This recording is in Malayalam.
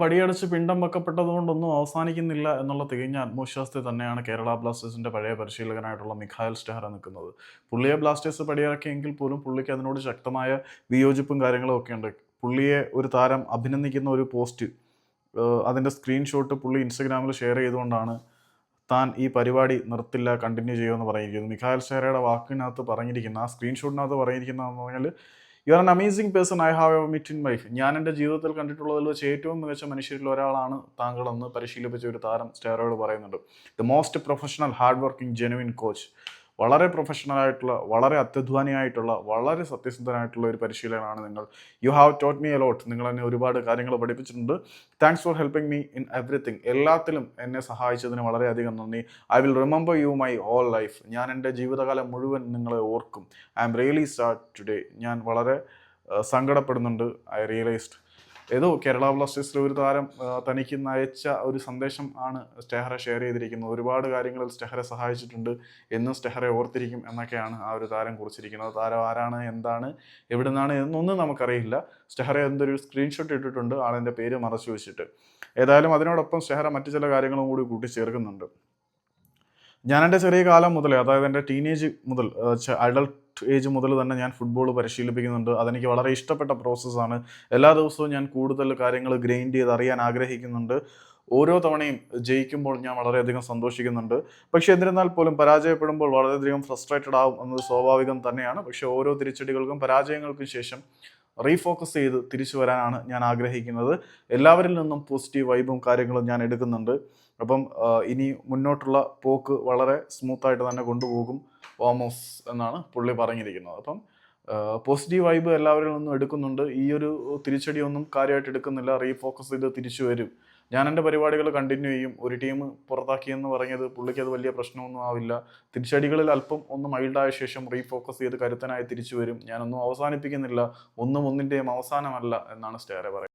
പടിയടച്ച് പിണ്ടം വെക്കപ്പെട്ടതുകൊണ്ടൊന്നും അവസാനിക്കുന്നില്ല എന്നുള്ള തികഞ്ഞ ആത്മവിശ്വാസത്തിൽ തന്നെയാണ് കേരള ബ്ലാസ്റ്റേഴ്സിന്റെ പഴയ പരിശീലകനായിട്ടുള്ള മിഖായൽ സ്റ്റെഹറ നിൽക്കുന്നത്. പുള്ളിയെ ബ്ലാസ്റ്റേഴ്സ് പടിയിറക്കിയെങ്കിൽ പോലും പുള്ളിക്ക് അതിനോട് ശക്തമായ വിയോജിപ്പും കാര്യങ്ങളും ഒക്കെ ഉണ്ട്. പുള്ളിയെ ഒരു താരം അഭിനന്ദിക്കുന്ന ഒരു പോസ്റ്റ് അതിന്റെ സ്ക്രീൻഷോട്ട് പുള്ളി ഇൻസ്റ്റഗ്രാമിൽ ഷെയർ ചെയ്തുകൊണ്ടാണ് താൻ ഈ പരിപാടി നിർത്തില്ല കണ്ടിന്യൂ ചെയ്യുമെന്ന് പറഞ്ഞിരിക്കുന്നത് മിഖായൽ ഷെഹറയുടെ വാക്കിനകത്ത് പറഞ്ഞിരിക്കുന്ന ആ സ്ക്രീൻഷോട്ടിനകത്ത് പറഞ്ഞിരിക്കുന്നതെന്ന് പറഞ്ഞാൽ you are an amazing person I have ever met in life ഞാൻ എന്റെ ജീവിതത്തിൽ കണ്ടിട്ടുള്ളതിൽ വെച്ച് ഏറ്റവും മികച്ച മനുഷ്യരിൽ ഒരാളാണ് താങ്കളെന്ന് പരിശീലിപ്പിച്ച ഒരു താരം സ്റ്റെയറോട് പറയുന്നുണ്ട്. The most professional hard working genuine coach വളരെ പ്രൊഫഷണൽ ആയിട്ടുള്ള വളരെ അത്യധ്വാനിയായിട്ടുള്ള വളരെ സത്യസന്ധനായിട്ടുള്ള ഒരു പരിശീലനമാണ് നിങ്ങൾ. You have taught me a lot നിങ്ങൾ എന്നെ ഒരുപാട് കാര്യങ്ങൾ പഠിപ്പിച്ചിട്ടുണ്ട്. Thanks for helping me in everything എല്ലാത്തിലും എന്നെ സഹായിച്ചതിന് വളരെയധികം നന്ദി. I will remember you my all life ഞാൻ എന്റെ ജീവിതകാലം മുഴുവൻ നിങ്ങളെ ഓർക്കും. I'm really start today ഞാൻ വളരെ സങ്കടപ്പെടുന്നുണ്ട്. ഐ റിയലൈസ്ഡ് ഏതോ കേരള ബ്ലാസ്റ്റേഴ്സിലെ ഒരു താരം തനിക്ക് നയച്ച ഒരു സന്ദേശം ആണ് സ്റ്റെഹറെ ഷെയർ ചെയ്തിരിക്കുന്നത്. ഒരുപാട് കാര്യങ്ങളിൽ സ്റ്റെഹറെ സഹായിച്ചിട്ടുണ്ട് എന്നും സ്റ്റെഹറെ ഓർത്തിരിക്കും എന്നൊക്കെയാണ് ആ ഒരു താരം കുറിച്ചിരിക്കുന്നത്. താരം ആരാണ് എന്താണ് എവിടെ നിന്നാണ് എന്നൊന്നും നമുക്കറിയില്ല. സ്റ്റെഹറെ എന്തൊരു സ്ക്രീൻഷോട്ട് ഇട്ടിട്ടുണ്ട് ആളിന്റെ പേര് മറച്ചു വെച്ചിട്ട്. ഏതായാലും അതിനോടൊപ്പം സ്റ്റെഹറ മറ്റു ചില കാര്യങ്ങളും കൂടി കൂട്ടിച്ചേർക്കുന്നുണ്ട്. ഞാൻ എന്റെ ചെറിയ കാലം മുതലേ അതായത് എന്റെ ടീനേജ് മുതൽ അഡൾട്ട് ഏജ് മുതൽ തന്നെ ഞാൻ ഫുട്ബോൾ പരിശീലിപ്പിക്കുന്നുണ്ട്. അതെനിക്ക് വളരെ ഇഷ്ടപ്പെട്ട പ്രോസസ്സാണ് എല്ലാ ദിവസവും ഞാൻ കൂടുതൽ കാര്യങ്ങൾ ഗ്രൈൻഡ് ചെയ്ത് അറിയാൻ ആഗ്രഹിക്കുന്നുണ്ട്. ഓരോ തവണയും ജയിക്കുമ്പോൾ ഞാൻ വളരെയധികം സന്തോഷിക്കുന്നുണ്ട്. പക്ഷെ എന്നിരുന്നാൽ പോലും പരാജയപ്പെടുമ്പോൾ വളരെയധികം ഫ്രസ്ട്രേറ്റഡ് ആവും എന്നത് സ്വാഭാവികം തന്നെയാണ്. പക്ഷേ ഓരോ തിരിച്ചടികൾക്കും പരാജയങ്ങൾക്കും ശേഷം റീഫോക്കസ് ചെയ്ത് തിരിച്ചു വരാനാണ് ഞാൻ ആഗ്രഹിക്കുന്നത്. എല്ലാവരിൽ നിന്നും പോസിറ്റീവ് വൈബും കാര്യങ്ങളും ഞാൻ എടുക്കുന്നുണ്ട്. അപ്പം ഇനി മുന്നോട്ടുള്ള പോക്ക് വളരെ സ്മൂത്തായിട്ട് തന്നെ കൊണ്ടുപോകും. ഓമോസ് എന്നാണ് പുള്ളി പറഞ്ഞിരിക്കുന്നത്. അപ്പം പോസിറ്റീവ് വൈബ് എല്ലാവരിൽ നിന്നും എടുക്കുന്നുണ്ട്. ഈ ഒരു തിരിച്ചടിയൊന്നും കാര്യമായിട്ട് എടുക്കുന്നില്ല. റീഫോക്കസ് ചെയ്ത് തിരിച്ചു വരും. ഞാൻ എന്റെ പരിപാടികൾ കണ്ടിന്യൂ ചെയ്യും. ഒരു ടീം പുറത്താക്കിയെന്ന് പറഞ്ഞത് പുള്ളിക്ക് അത് വലിയ പ്രശ്നമൊന്നും ആവില്ല. തിരിച്ചടികളിൽ അല്പം ഒന്ന് മൈൽഡായ ശേഷം റീഫോക്കസ് ചെയ്ത് കരുത്തനായി തിരിച്ചു വരും. ഞാനൊന്നും അവസാനിപ്പിക്കുന്നില്ല. ഒന്നും ഒന്നിന്റെയും അവസാനമല്ല എന്നാണ് സ്റ്റേറെ പറയുന്നത്.